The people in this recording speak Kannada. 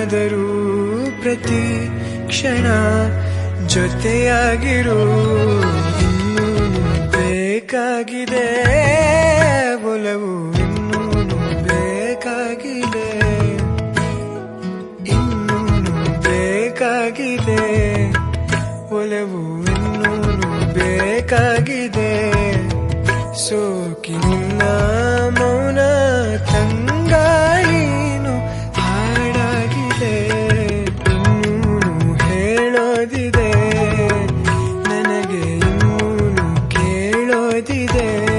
ಆದರೂ ಪ್ರತಿ ಕ್ಷಣ ಜೊತೆಯಾಗಿರು. ಇನ್ನೂ ಬೇಕಾಗಿದೆ ಒಲವು, ಇನ್ನೂ ಬೇಕಾಗಿದೆ. ಇನ್ನೂ ಬೇಕಾಗಿದೆ ಒಲವು, ಇನ್ನೂ ಬೇಕಾಗಿದೆ. ಸೋಕಿನಿಲ್ಲ